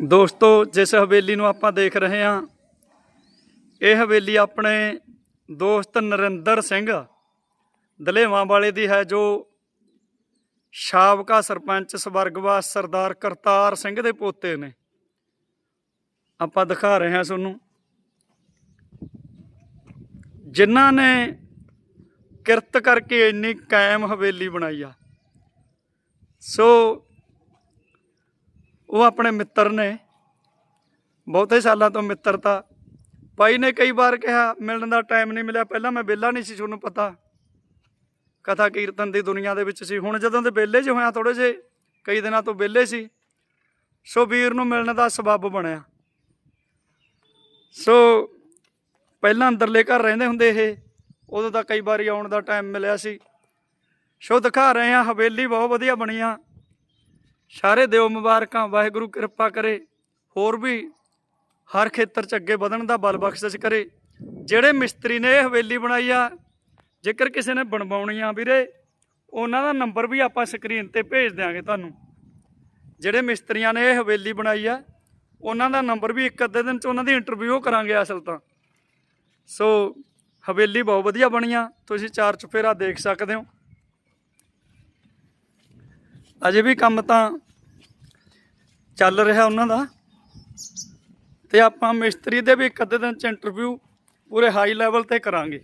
ਦੋਸਤੋ, ਜਿਸ ਹਵੇਲੀ ਨੂੰ ਆਪਾਂ ਦੇਖ ਰਹੇ ਹਾਂ, ਇਹ ਹਵੇਲੀ ਆਪਣੇ ਦੋਸਤ ਨਰਿੰਦਰ ਸਿੰਘ ਦਲੇਵਾਂ ਵਾਲੇ ਦੀ ਹੈ, ਜੋ ਸਾਬਕਾ ਸਰਪੰਚ ਸਵਰਗਵਾਸ ਸਰਦਾਰ ਕਰਤਾਰ ਸਿੰਘ ਦੇ ਪੋਤੇ ਨੇ। ਆਪਾਂ ਦਿਖਾ ਰਹੇ ਹਾਂ ਤੁਹਾਨੂੰ। ਜਿਨ੍ਹਾਂ ਨੇ ਕਿਰਤ ਕਰਕੇ ਇੰਨੀ ਕਾਇਮ ਹਵੇਲੀ ਬਣਾਈ ਆ। ਸੋ ਉਹ ਆਪਣੇ ਮਿੱਤਰ ਨੇ। ਬਹੁਤੇ ਸਾਲਾਂ ਤੋਂ ਮਿੱਤਰਤਾ। ਭਾਈ ਨੇ ਕਈ ਵਾਰ ਕਿਹਾ, ਮਿਲਣ ਦਾ ਟਾਈਮ ਨਹੀਂ ਮਿਲਿਆ। ਪਹਿਲਾਂ ਮੈਂ ਵਿਹਲਾ ਨਹੀਂ ਸੀ ਤੁਹਾਨੂੰ ਪਤਾ। ਕਥਾ ਕੀਰਤਨ ਦੀ ਦੁਨੀਆ ਦੇ ਵਿੱਚ ਸੀ। ਹੁਣ ਜਦੋਂ ਦੇ ਵਿਹਲੇ 'ਚ ਹੋਇਆ ਥੋੜੇ ਜਿਹੇ, ਕਈ ਦਿਨਾਂ ਤੋਂ ਵਿਹਲੇ ਸੀ। ਸੋ ਵੀਰ ਨੂੰ ਮਿਲਣ ਦਾ ਸਬੱਬ ਬਣਿਆ। ਸੋ ਪਹਿਲਾਂ ਅੰਦਰਲੇ ਘਰ ਰਹਿੰਦੇ ਹੁੰਦੇ ਇਹ ਉਦੋਂ ਤਾਂ ਕਈ ਵਾਰੀ ਆਉਣ ਦਾ ਟਾਈਮ ਮਿਲਿਆ ਸੀ। ਸੋ ਦਿਖਾ ਰਹੇ ਹਾਂ, ਹਵੇਲੀ ਬਹੁਤ ਵਧੀਆ ਬਣੀ ਆ। ਸਾਰੇ ਦਿਓ ਮੁਬਾਰਕਾਂ, ਵਾਹਿਗੁਰੂ ਕਿਰਪਾ ਕਰੇ। ਹੋਰ ਵੀ ਹਰ ਖੇਤਰ ਚ ਅੱਗੇ ਵਧਣ ਦਾ ਬਲ ਬਖਸ਼ਿਸ਼ ਕਰੇ। ਜਿਹੜੇ ਮਿਸਤਰੀ ਨੇ ਇਹ ਹਵੇਲੀ ਬਣਾਈ ਆ, ਜੇਕਰ ਕਿਸੇ ਨੇ ਬਣਵਾਉਣੀ ਆ ਵੀਰੇ, ਉਹਨਾਂ ਦਾ ਨੰਬਰ ਵੀ ਆਪਾਂ ਸਕਰੀਨ ਤੇ ਭੇਜ ਦਿਆਂਗੇ ਤੁਹਾਨੂੰ। ਜਿਹੜੇ ਮਿਸਤਰੀਆਂ ਨੇ ਇਹ ਹਵੇਲੀ ਬਣਾਈ ਆ, ਉਹਨਾਂ ਦਾ ਨੰਬਰ ਵੀ ਇੱਕ ਅੱਧੇ ਦਿਨ ਚ ਉਹਨਾਂ ਦੀ ਇੰਟਰਵਿਊ ਕਰਾਂਗੇ ਅਸਲ ਤਾਂ। ਸੋ ਹਵੇਲੀ ਬਹੁਤ ਵਧੀਆ ਬਣੀ ਆ, ਤੁਸੀਂ ਚਾਰ ਚੁਫੇਰਾ ਦੇਖ ਸਕਦੇ ਹੋ। ਅਜੇ ਵੀ ਕੰਮ ਤਾਂ ਚੱਲ ਰਿਹਾ ਉਹਨਾਂ ਦਾ। ਤੇ ਆਪਾਂ ਮਿਸਤਰੀ ਦੇ ਵੀ ਇੱਕ ਅੱਧੇ ਦਿਨ ਚ ਇੰਟਰਵਿਊ ਪੂਰੇ ਹਾਈ ਲੈਵਲ ਤੇ ਕਰਾਂਗੇ।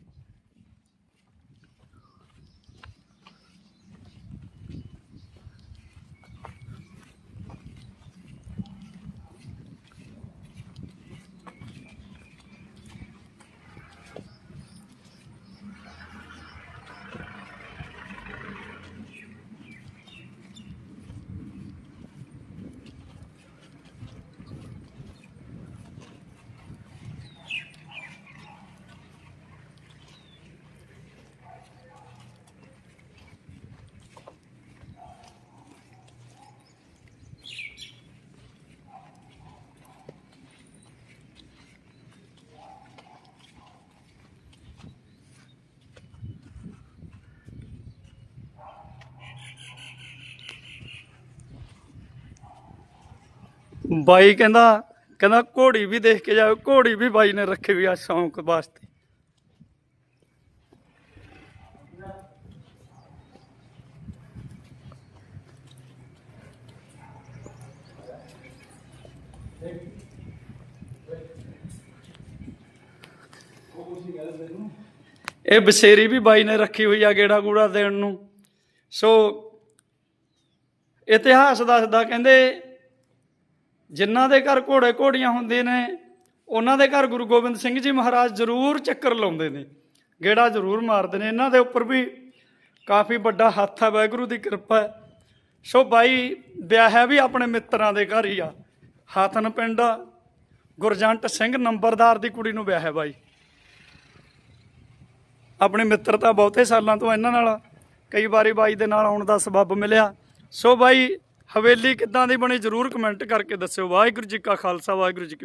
ਬਾਈ ਕਹਿੰਦਾ ਕਹਿੰਦਾ ਘੋੜੀ ਵੀ ਦੇਖ ਕੇ ਜਾਓ ਘੋੜੀ ਵੀ ਬਾਈ ਨੇ ਰੱਖੀ ਵੀ ਆ ਸ਼ੌਂਕ ਵਾਸਤੇ। ਇਹ ਬਸੇਰੀ ਵੀ ਬਾਈ ਨੇ ਰੱਖੀ ਹੋਈ ਆ ਗੇੜਾ ਗੂੜਾ ਦੇਣ ਨੂੰ। ਸੋ ਇਤਿਹਾਸ ਦੱਸਦਾ, ਕਹਿੰਦੇ ਜਿਨ੍ਹਾਂ ਦੇ ਘਰ ਘੋੜੇ ਘੋੜੀਆਂ ਹੁੰਦੇ ਨੇ, ਉਹਨਾਂ ਦੇ ਘਰ ਗੁਰੂ ਗੋਬਿੰਦ ਸਿੰਘ ਜੀ ਮਹਾਰਾਜ ਜ਼ਰੂਰ ਚੱਕਰ ਲਾਉਂਦੇ ਨੇ, ਗੇੜਾ ਜ਼ਰੂਰ ਮਾਰਦੇ ਨੇ। ਇਹਨਾਂ ਦੇ ਉੱਪਰ ਵੀ ਕਾਫੀ ਵੱਡਾ ਹੱਥ ਹੈ, ਵਾਹਿਗੁਰੂ ਦੀ ਕਿਰਪਾ ਹੈ। ਸੋ ਬਾਈ ਵਿਆਹ ਵੀ ਆਪਣੇ ਮਿੱਤਰਾਂ ਦੇ ਘਰ ਹੀ ਆ। ਹਾਤਨ ਪਿੰਡ ਗੁਰਜੰਟ ਸਿੰਘ ਨੰਬਰਦਾਰ ਦੀ ਕੁੜੀ ਨੂੰ ਵਿਆਹ ਹੈ ਬਾਈ। ਮਿੱਤਰ ਤਾਂ ਬਹੁਤੇ ਸਾਲਾਂ ਤੋਂ ਇਹਨਾਂ ਨਾਲ ਕਈ ਵਾਰੀ ਬਾਈ ਦੇ ਨਾਲ ਆਉਣ ਦਾ ਸਬੱਬ ਮਿਲਿਆ। ਸੋ ਬਾਈ ਹਵੇਲੀ ਕਿੱਦਾਂ ਦੀ ਬਣੀ ਜਰੂਰ ਕਮੈਂਟ ਕਰਕੇ ਦੱਸਿਓ। ਵਾਹਿਗੁਰੂ ਜੀ ਕਾ ਖਾਲਸਾ, ਵਾਹਿਗੁਰੂ ਜੀ ਕੀ